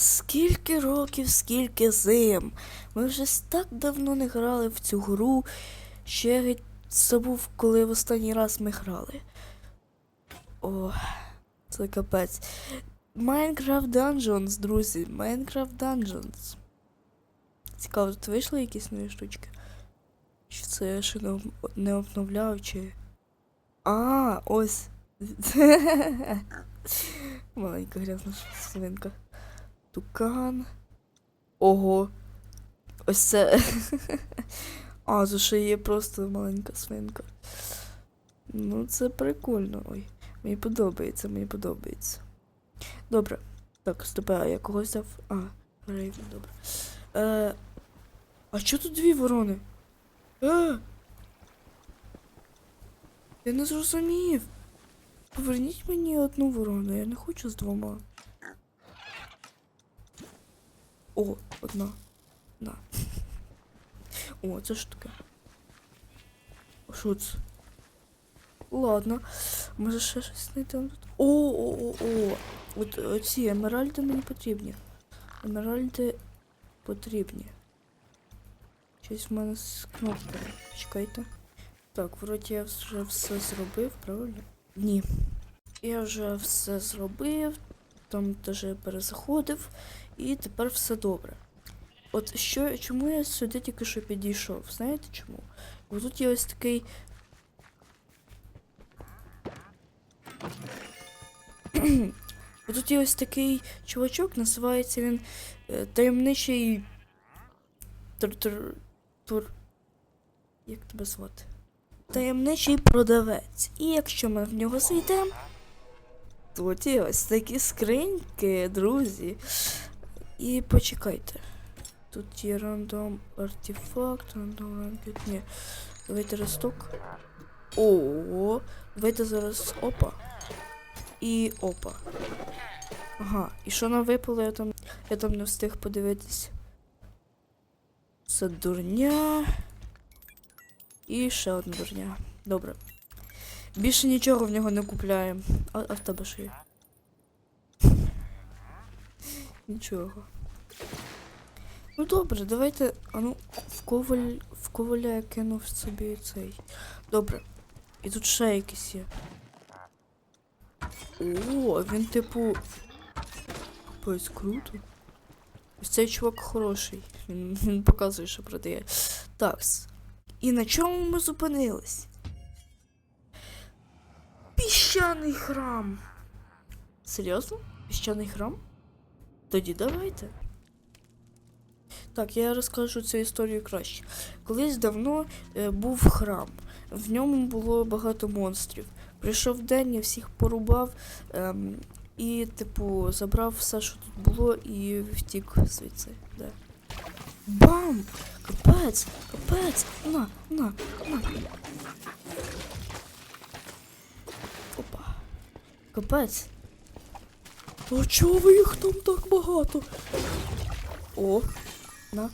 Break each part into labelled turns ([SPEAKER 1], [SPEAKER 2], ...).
[SPEAKER 1] Скільки років, скільки зим. Ми вже так давно не грали в цю гру. Ще геть забув, коли в останній раз ми грали. О, це капець. Minecraft Dungeons, друзі. Minecraft Dungeons. Цікаво, тут вийшли якісь нові штучки? Чи це я ще не обновляв, чи. А, ось. Маленька грязна свинка. Тукан. Ого. Ось це. А, це ще є просто маленька свинка. Ну, це прикольно. Ой. Мені подобається, мені подобається. Добре. Так, стопе, а я когось взяв. А, Рейвен, добре. Е, а що тут дві ворони? Е! Я не зрозумів. Поверніть мені одну ворону, я не хочу з двома. О, одна. На. О, це ж таке. Що це? Ладно. Може ще щось знайдемо тут. О, о, о, о. От оці емеральди мені потрібні. Емеральди потрібні. Щось в мене з кнопкою. Чекайте. Так, вроді я вже все зробив, правильно? Ні. Я вже все зробив, там теж перезаходив, і тепер все добре. От що, чому я сюди тільки що підійшов? Знаєте чому? Бо тут є ось такий. Бо тут є ось такий чувачок, називається він е, таємничий. Тур, тур, тур. Як тебе звати? Таємничий продавець. І якщо ми в нього зайдемо, тут є ось такі скриньки, друзі. І почекайте. Тут є рандом артефакт, рандом ранкет. Ні. Давайте росток. О, давайте зараз опа. І опа. Ага, і що нам випало, я там, я там не встиг подивитись. Це дурня. І ще одна дурня. Добре. Більше нічого в нього не купляємо. А, а в тебе що є? Нічого. Ну добре, давайте. А ну, в коваль. В коваля я кинув собі цей. Добре. І тут ще якийсь є. О, він типу. Капець, круто. Ось цей чувак хороший. Він, він показує, що продає. Такс. І на чому ми зупинились? Піщаний храм. Серйозно? Піщаний храм? Тоді давайте. Так, я розкажу цю історію краще. Колись давно е, був храм. В ньому було багато монстрів. Прийшов день, я всіх порубав ем, і, типу, забрав все, що тут було, і втік звідси. Да. Бам! Капець! Капець! На, на, на. Опа. Капець. А чого їх там так багато? О, на,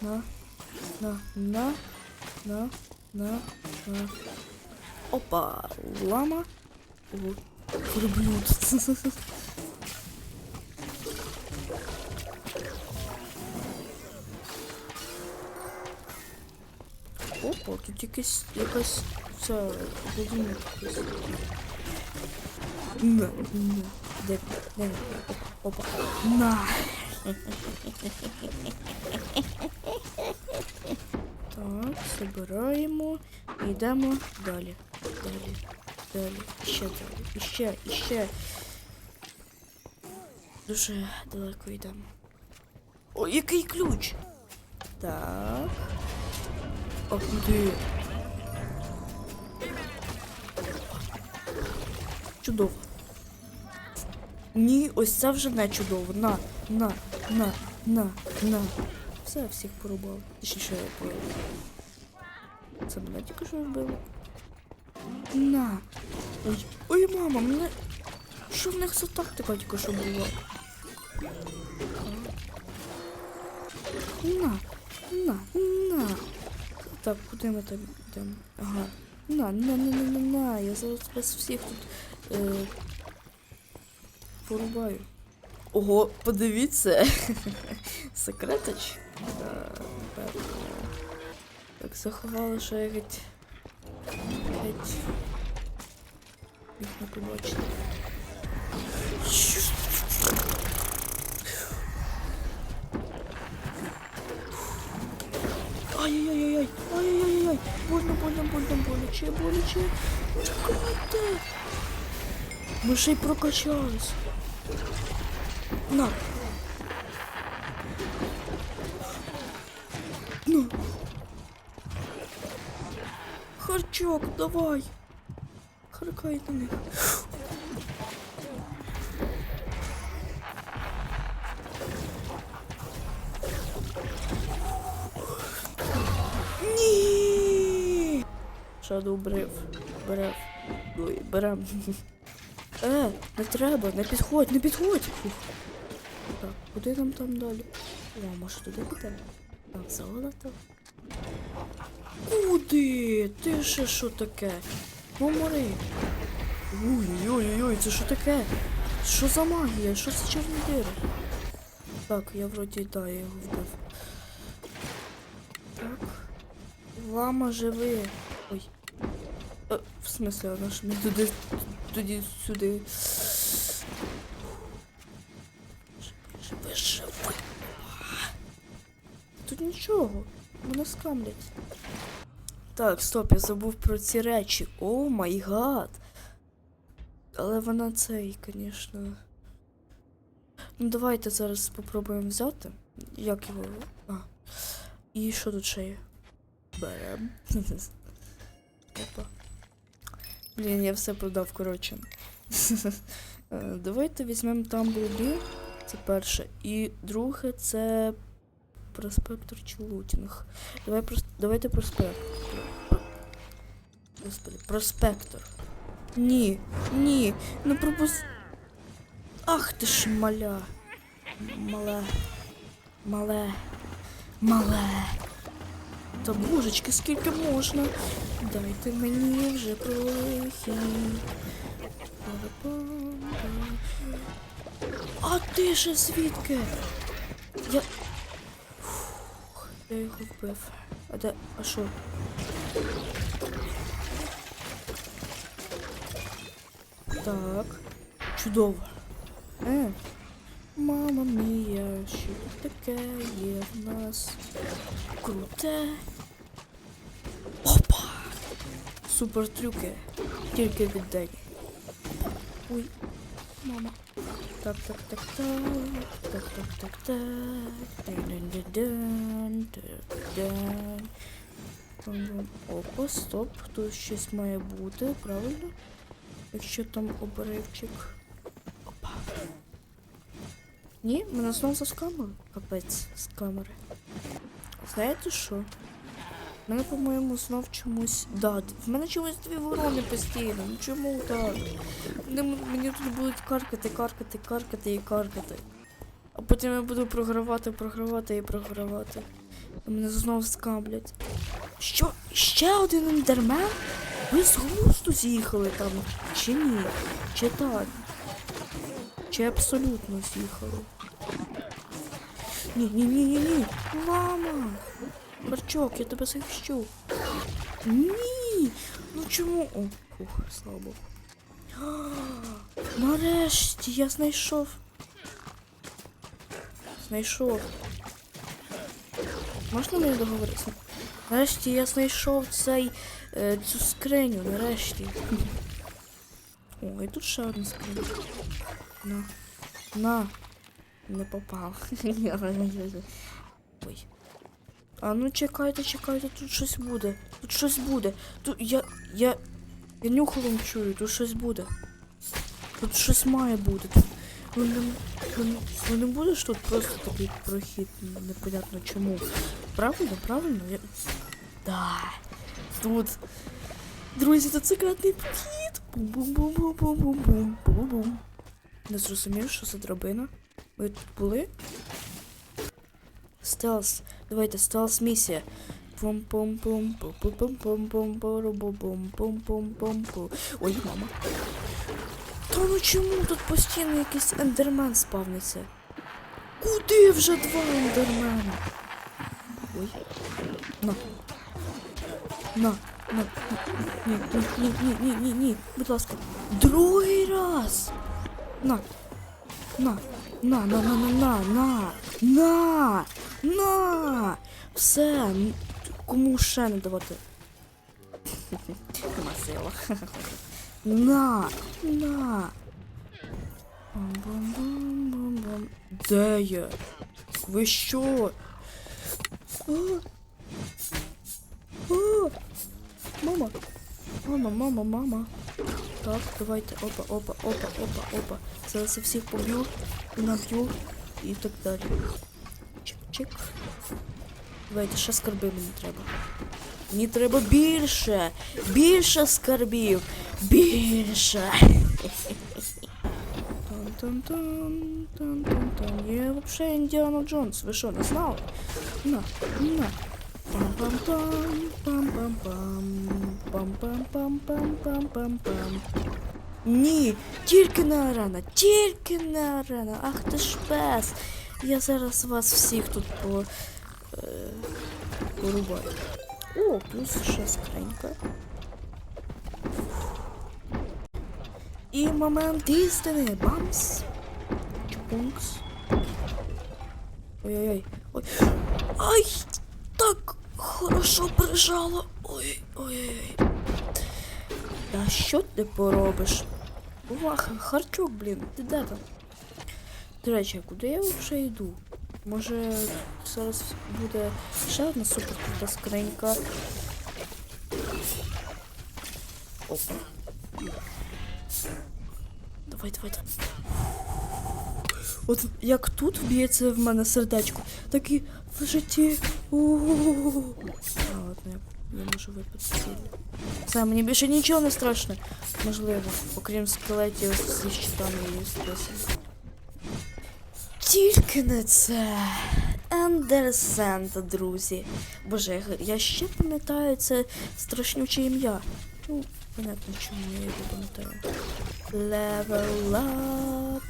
[SPEAKER 1] на, на, на, на, на, на. Опа, лама. О, верблюд. Опа, тут якась якась ця будинок якийсь. На, на, де, де, опа, на. Так, забираємо і йдемо далі. Далі, далі, ще далі, іще, іще. Дуже далеко йдемо. О, який ключ? Так. А куди? Чудово. Ні, ось це вже не чудово. На, на, на, на, на. Все, всіх порубав. Точніше, я порубав. Це мене тільки що вбило. На. Ой, ой, мама, мене. Що в них за тактика тільки що була? На, на, на. Так, куди ми там йдемо? Ага. На, на, на, на, на, на. Я зараз вас всіх тут е, порубаю. Ого, подивіться. Секретич. Так заховали, що я геть. Геть. Їх не побачити. Ай-яй-яй-яй, ай-яй-яй-яй, больно, больно, больно, боляче, боляче. Чекайте. Ми ще й прокачались. На. Ну. Харчок, давай. Харкай на них. Ні. Шаду брив. Берев. Ой, берем. Е, не треба, не підходь, не підходь. Так, куди нам там далі? О, може туди підемо? Там золото. Куди? Ти ще що таке? Помори. Ой-ой-ой, це що таке? Що за магія? Що це чорні дири? Так, я вроді да, я його вбив. Так. Лама живи. Ой. Е, в смысле, вона ж мені туди, туди, сюди. Тут нічого. Мене скамлять. Так, стоп, я забув про ці речі. О май гад. Але вона цей, звісно. Ну давайте зараз спробуємо взяти. Як його. А. І що тут ще є? Берем. Опа. Блін, я все продав, коротше. Е, Давайте візьмемо Тамблбі. Це перше. І друге це проспектор чи. Давай прос... Давайте проспект. Господи, проспектор. Ні, ні, ну пропус. Ах ти ж маля. Мале. Мале. Мале. Та божечки, скільки можна? Дайте мені вже прохід. А ти же звідки? Я. Я його вбив. А де. А що? Так. Чудово. Е. Мама мія, що таке є в нас? Круте. Опа! Супер трюки. Тільки від Дені. Ой, мама. Так, так, так, так. Так, так, так, так. Дан-дан-дан-дан, дан-дан. Опа, стоп. Тут щось має бути, правильно? Якщо там обривчик. Опа. Ні, мене знову заскамили. Капець з камери. Знаєте що? Мене, по-моєму, знов чомусь. Да, в мене чомусь дві ворони постійно. Ну чому так? Вони мені тут будуть каркати, каркати, каркати і каркати. А потім я буду програвати, програвати і програвати. І мене знову скамлять. Що? Ще один ендермен? Ви з глузду з'їхали там? Чи ні? Чи так? Чи абсолютно з'їхали? Ні, ні, ні, ні, ні. Мама! Харчок, я тебе захищу. Ні. Ну чому? О, фух, слава Богу. Нарешті я знайшов. Знайшов. Можна мені договоритися? Нарешті я знайшов цей е, цю скриню, нарешті. О, і тут ще одна скриня. На. На. Не попав. А ну чекайте, чекайте, тут щось буде. Тут щось буде. Тут я. я. Я нюхалом чую, тут щось буде. Тут щось має бути. Тут, ну, не, ну, ну не будеш тут просто такий прохід, непонятно чому. Правильно, правильно? Я... Да. Тут. Друзі, тут секретний прохід. Бум-бум-бум-бум-бум-бум. Бум-бум. Не зрозумів, що це драбина. Ви тут були? Стелс. Давайте, стелс місія. пум пум пум пум пум пум пум пум пум пум пум пум пум Ой, мама. Та ну чому тут постійно якийсь ендермен спавниться? Куди вже два ендермена? Ой. На. На. На. Ні, ні, ні, ні, ні, ні. Будь ласка. Другий раз. На. На. На, на, на, на, на, на. На. На. Все. Кому ще не давати? Нема сила. На. На. Бам-бам-бам-бам-бам. Де я? Ви що? Мама. Мама, мама, мама. Так, давайте. Опа, опа, опа, опа, опа. Зараз я всіх поб'ю, наб'ю і так далі. Чик-чик. Давайте, ще скарби мені треба. Мені треба більше! Більше скарбів! Більше! Тан-тан-тан, тан-тан-тан. Я вообще Індіана Джонс. Ви що, не знали? На, на. Пам-пам-пам, пам-пам-пам, пам-пам-пам-пам-пам-пам-пам. Ні, тільки не арена, тільки не арена. Ах ти ж пес. Я зараз вас всіх тут по, е, порубаю. О, плюс ще скринька. І момент істини. Бамс. Чпункс. Ой-ой-ой. Ой. Ай! Так хорошо прижало. Ой, ой-ой. Та що ти поробиш? Увага, харчок, блін, ти де там? До речі, куди я вже йду? Може зараз буде ще одна супер крута скринька. Опа. Давай, давай, давай. От як тут вб'ється в мене сердечко, так і в житті. А, ладно, я, я можу випити сіль. Все, мені більше нічого не страшно. Можливо, окрім скелетів зі щитами і списів. Тільки не це. Ендерсенд, друзі. Боже, я, ще пам'ятаю це страшнюче ім'я. Ну, понятно, чому я його пам'ятаю. Level up.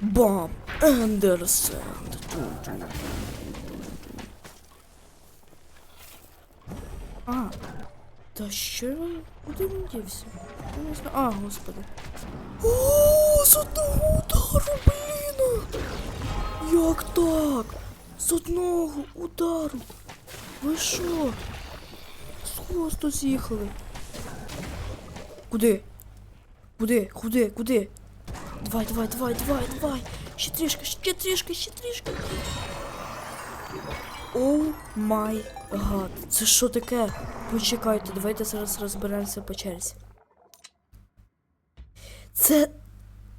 [SPEAKER 1] Бам! Ендерсенд. А, та що він? Куди він дівся? Я не знаю. А, господи. О, з одного удару, блін! Як так? З одного удару. Ви що? З хвосту з'їхали. Куди? Куди? Куди? Куди? Давай, давай, давай, давай, давай. Ще трішки, ще трішки, ще трішки. Оу май гад. Це що таке? Почекайте, давайте зараз розберемося по черзі. Це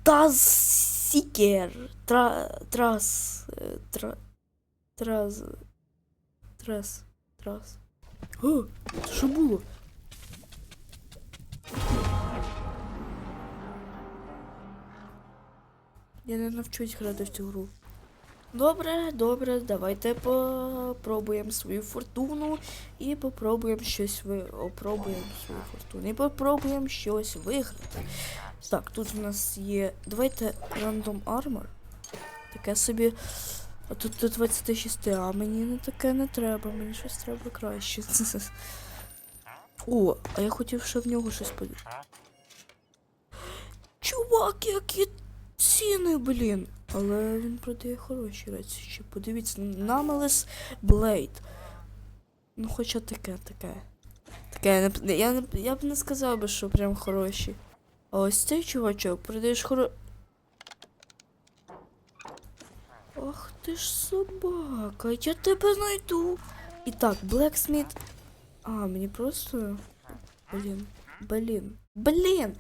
[SPEAKER 1] Тазсікер. Тра... Трас. е, Тра... Трас. Трас. Трас. О, це що було? Я не навчусь грати в цю гру. Добре, добре, давайте попробуємо свою фортуну і попробуємо щось ви. Опробуємо свою фортуну. І попробуємо щось виграти. Так, тут у нас є. Давайте рандом армор. Таке собі. А тут до 26, а мені не таке не треба, мені щось треба краще. О, а я хотів ще в нього щось подивитися. Чувак, які ціни, блін. Але він продає хороші речі. Ще подивіться, Намелес Блейд. Ну, хоча таке, таке. Таке, я, не, я, не, я б не сказав би, що прям хороші. А ось цей чувачок продаєш хоро. Ах ти ж собака, я тебе знайду. І так, Blacksmith. А, мені просто. Блін. Блін. Блін.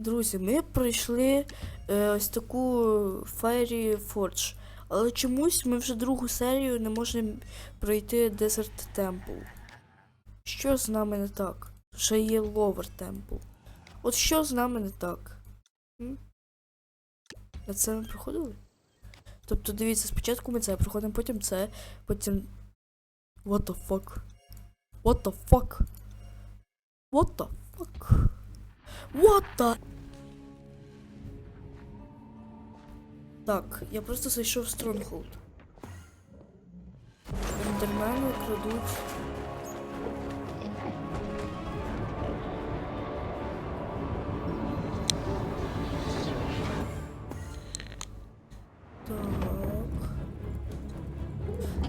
[SPEAKER 1] Друзі, ми пройшли е, ось таку Fairy Forge. Але чомусь ми вже другу серію не можемо пройти Desert Temple. Що з нами не так? Ще є Lower Temple. От що з нами не так? На це ми проходили? Тобто, дивіться, спочатку ми це проходимо, потім це, потім. What the fuck? What the fuck? What the fuck? What the? Так, я просто зайшов в Стронгхолд. Ендермени крадуть. Так.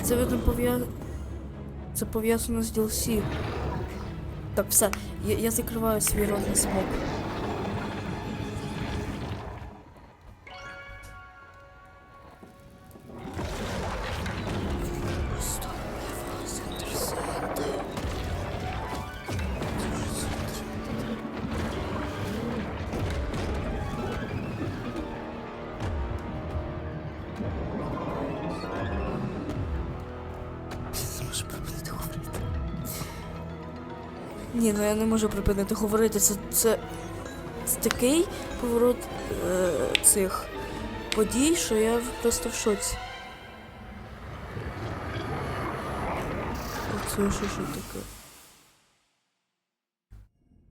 [SPEAKER 1] Це видно пов'я... Це пов'язано з DLC. Так, все, я, я закриваю свій рот на смок. Ні, ну я не можу припинити говорити. Це, це, це такий поворот е, цих подій, що я просто в шоці. Це що, що таке?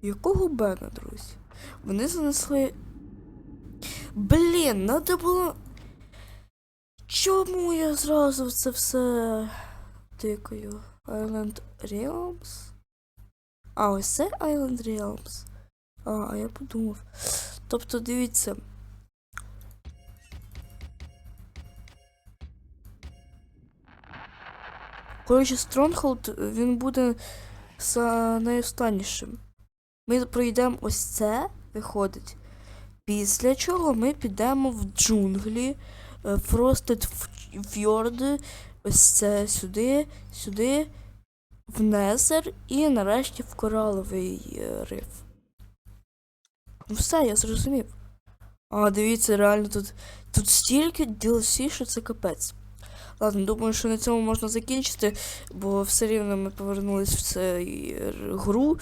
[SPEAKER 1] Якого Бена, друзі? Вони занесли. Блін, надо було. Чому я зразу це все тикаю? Island Realms? А, ось це Island Realms. А, а я подумав. Тобто, дивіться. Коротше, Стронгхолд, він буде найостаннішим. Ми пройдемо ось це, виходить. Після чого ми підемо в джунглі, е, Frosted Fjord, ось це сюди, сюди, в Незер і нарешті в кораловий е, риф. Ну все, я зрозумів. А, дивіться, реально тут, тут стільки DLC, що це капець. Ладно, думаю, що на цьому можна закінчити, бо все рівно ми повернулись в цю е, гру.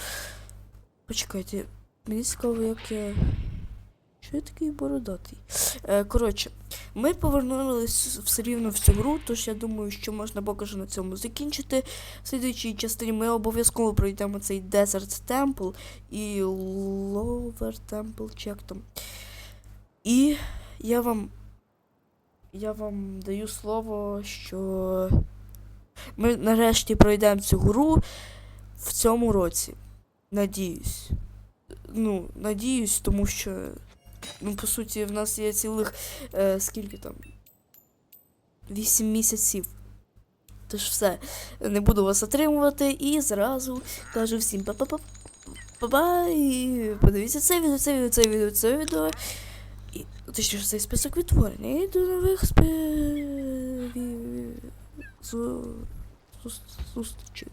[SPEAKER 1] Почекайте, мені цікаво, як я. Що я такий бородатий? Е, коротше, ми повернулись все рівно в цю гру, тож я думаю, що можна поки що на цьому закінчити. В слідуючій частині ми обов'язково пройдемо цей Desert Temple і Lower Temple, чи як там. І я вам. Я вам даю слово, що ми нарешті пройдемо цю гру в цьому році. Надіюсь. Ну, надіюсь, тому що. Ну, по суті, в нас є цілих. Е, скільки там? Вісім місяців. Тож все, не буду вас затримувати і зразу кажу всім па-па-па. Па-па, і подивіться це відео, це відео, це відео, це відео. І точніше цей список відтворення. І до нових зус- зустрічей.